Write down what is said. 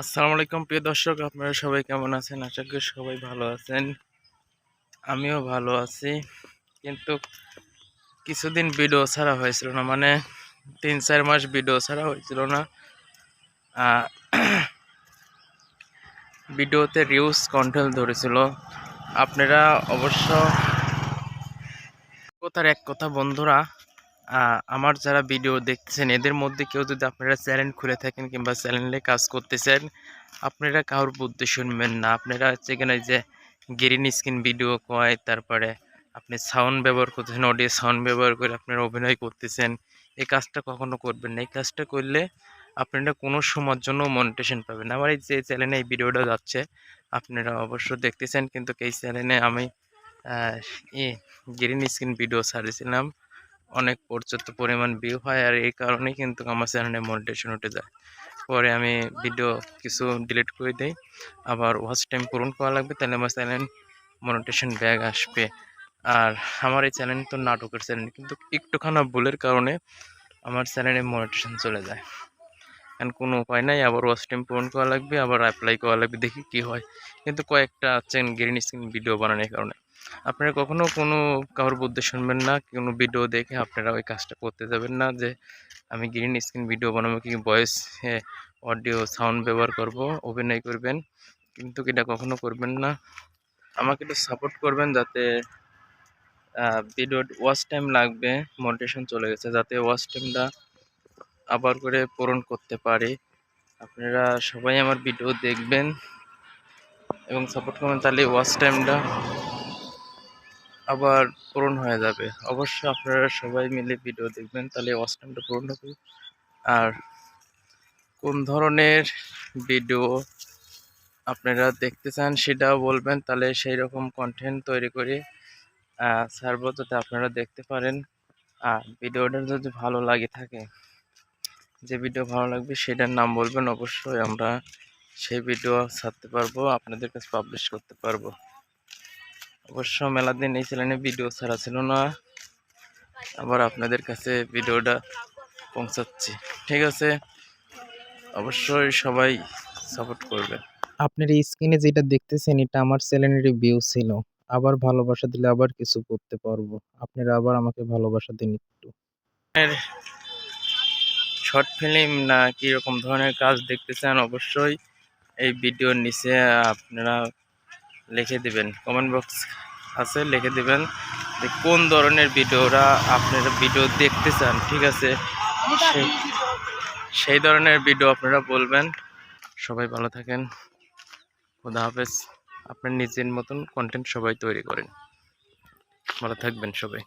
আসসালামু আলাইকুম, প্রিয় দর্শক, আপনারা সবাই কেমন আছেন? আশা করি সবাই ভালো আছেন। আমিও ভালো আছি, কিন্তু কিছুদিন ভিডিও ছাড়া হয়েছিল না মানে তিন চার মাস ভিডিও ছাড়া হয়েছিল না। ভিডিওতে রিউজ কন্টেন্ট ধরেছিল। আপনারা অবশ্য কথার এক কথা, বন্ধুরা আমার যারা ভিডিও দেখছেন এদের মধ্যে কেউ যদি আপনারা চ্যানেল খুলে থাকেন কিংবা চ্যানেলে কাজ করতেছেন, আপনারা কারোর বুদ্ধি শুনবেন না। আপনারা এখানে যে গ্রিন স্ক্রিন ভিডিও কয়, তারপরে আপনি সাউন্ড ব্যবহার করতেছেন অডিও সাউন্ড ব্যবহার করে আপনারা অভিনয় করতেছেন, এই কাজটা কখনো করবেন না। এই কাজটা করলে আপনারা কোনো সময়ের জন্য মনিটেশন পাবেন আমার এই যে চ্যানেলে এই ভিডিওটা যাচ্ছে, আপনারা অবশ্য দেখতেছেন, কিন্তু এই চ্যানেলে আমি গ্রিন স্ক্রিন ভিডিও ছাড়িয়েছিলাম। অনেক পর্যাপ্ত পরিমাণ ভিউ হয় আর এই কারণেই কিন্তু আমার চ্যানেলে মনিটেশন উঠে যায়। পরে আমি ভিডিও কিছু ডিলিট করে দেই। আবার ওয়াচ টাইম পূরণ করা লাগবে, তাহলে আমার চ্যানেল মনিটেশন ব্যাগ আসবে। আর আমার এই চ্যানেল তো নাটকের চ্যানেল কিন্তু একটুখানা ভুলের কারণে আমার চ্যানেলে মনিটেশন চলে যায়। কারণ কোনো উপায় নাই, আবার ওয়াচ টাইম পূরণ করা লাগবে, আবার অ্যাপ্লাই করা লাগবে, দেখি কি হয়। কিন্তু কয়েকটা চেন গ্রিন স্ক্রিন ভিডিও বানানোর কারণে। আপনারা কখনো কোনো কারোর বুদ্ধি শুনবেন না, কোনো ভিডিও দেখে আপনারা ওই কাজটা করতে যাবেন না, যে আমি গ্রিন স্ক্রিন ভিডিও বানাবো কি ভয়েস অডিও সাউন্ড ব্যবহার করব, অভিনয় করবেন, কিন্তু এটা কখনো করবেন না। আমাকে একটু সাপোর্ট করবেন যাতে ভিডিও ওয়াচ টাইম লাগবে মোটিভেশন চলে গেছে, যাতে ওয়াচ টাইমটা আবার করে পূরণ করতে পারি। আপনারা সবাই আমার ভিডিও দেখবেন এবং সাপোর্ট করবেন, তাহলে ওয়াচ টাইমটা আবার পূরণ হয়ে যাবে। অবশ্য আপনারা সবাই মিলে ভিডিও দেখবেন, তাহলে ওয়াচ পূরণ হবে। আর কোন ধরনের ভিডিও আপনারা দেখতে চান সেটাও বলবেন, তাহলে সেই রকম কন্টেন্ট তৈরি করে ছাড়বো যাতে আপনারা দেখতে পারেন। আর ভিডিওটা যদি ভালো লাগে থাকে, যে ভিডিও ভালো লাগবে সেটার নাম বলবেন, অবশ্যই আমরা সেই ভিডিও ছাড়তে পারব, আপনাদের কাছে পাবলিশ করতে পারব। অবশ্য মেলা দিন এই চ্যানেলে ভিডিও ছাড়া ছিল না। আবার আপনাদের কাছে ভিডিওটা পৌঁছাচ্ছি। ঠিক আছে? অবশ্যই সবাই সাপোর্ট করবে আপনার এই স্ক্রিনে যেটা দেখতেছেন এটা আমার চ্যানেলের ভিউ ছিল। আবার ভালোবাসা দিলে আবার কিছু করতে পারব। আপনারা আবার আমাকে ভালোবাসা দিন একটু। শর্ট ফিল্ম না কি রকম ধরনের কাজ দেখতে চান অবশ্যই এই ভিডিওর নিচে আপনারা লিখে দিবেন। কমেন্ট বক্স আছে, লিখে দিবেন যে কোন ধরনের ভিডিওরা আপনারা ভিডিও দেখতে চান, ঠিক আছে? সেই সেই ধরনের ভিডিও আপনারা বলবেন। সবাই ভালো থাকেন। খুদা হাফেজ। আপনার নিজের মতন কন্টেন্ট সবাই তৈরি করেন। ভালো থাকবেন সবাই।